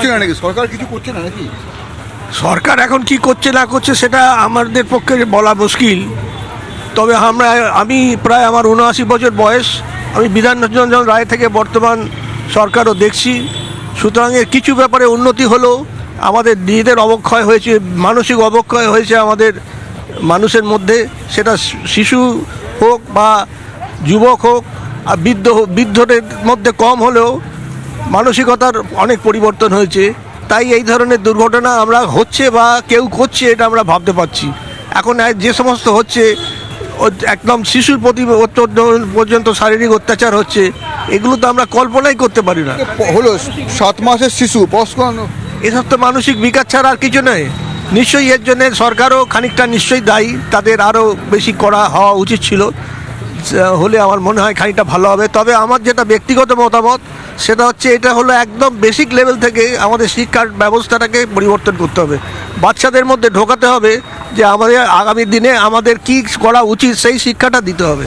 করছে না নাকি? সরকার কিছু করছে না নাকি? সরকার এখন কি করছে না করছে সেটা আমাদের পক্ষে বলা মুশকিল। তবে আমরা আমি প্রায় আমার উনআশি বছর বয়স আমি বিধানরঞ্জন রায় থেকে বর্তমান সরকারও দেখছি। সুতরাং এর কিছু ব্যাপারে উন্নতি হলো আমাদের নিজেদের অবক্ষয় হয়েছে মানসিক অবক্ষয় হয়েছে আমাদের মানুষের মধ্যে। সেটা শিশু হোক বা যুবক হোক আর বৃদ্ধ হোক বৃদ্ধদের মধ্যে কম হলেও মানসিকতার অনেক পরিবর্তন হয়েছে। তাই এই ধরনের দুর্ঘটনা আমরা হচ্ছে বা কেউ করছে এটা আমরা ভাবতে পারছি। এখন যে সমস্ত হচ্ছে একদম শিশুর প্রতি পর্যন্ত শারীরিক অত্যাচার হচ্ছে এগুলো তো আমরা কল্পনাই করতে পারি না। হলো সাত মাসের শিশু এসব তো মানসিক বিকাশ ছাড়া আর কিছু নয়। নিশ্চয়ই এর জন্য সরকারও খানিকটা নিশ্চয়ই দায়ী তাদের আরও বেশি করা হওয়া উচিত ছিল। হলে আমার মনে হয় খানিকটা ভালো হবে। তবে আমার যেটা ব্যক্তিগত মতামত, সেটা হচ্ছে এটা হলো একদম বেসিক লেভেল থেকে আমাদের শিক্ষার ব্যবস্থাটাকে পরিবর্তন করতে হবে। বাচ্চাদের মধ্যে ঢোকাতে হবে যে আমাদের আগামী দিনে আমাদের কী করা উচিত সেই শিক্ষাটা দিতে হবে।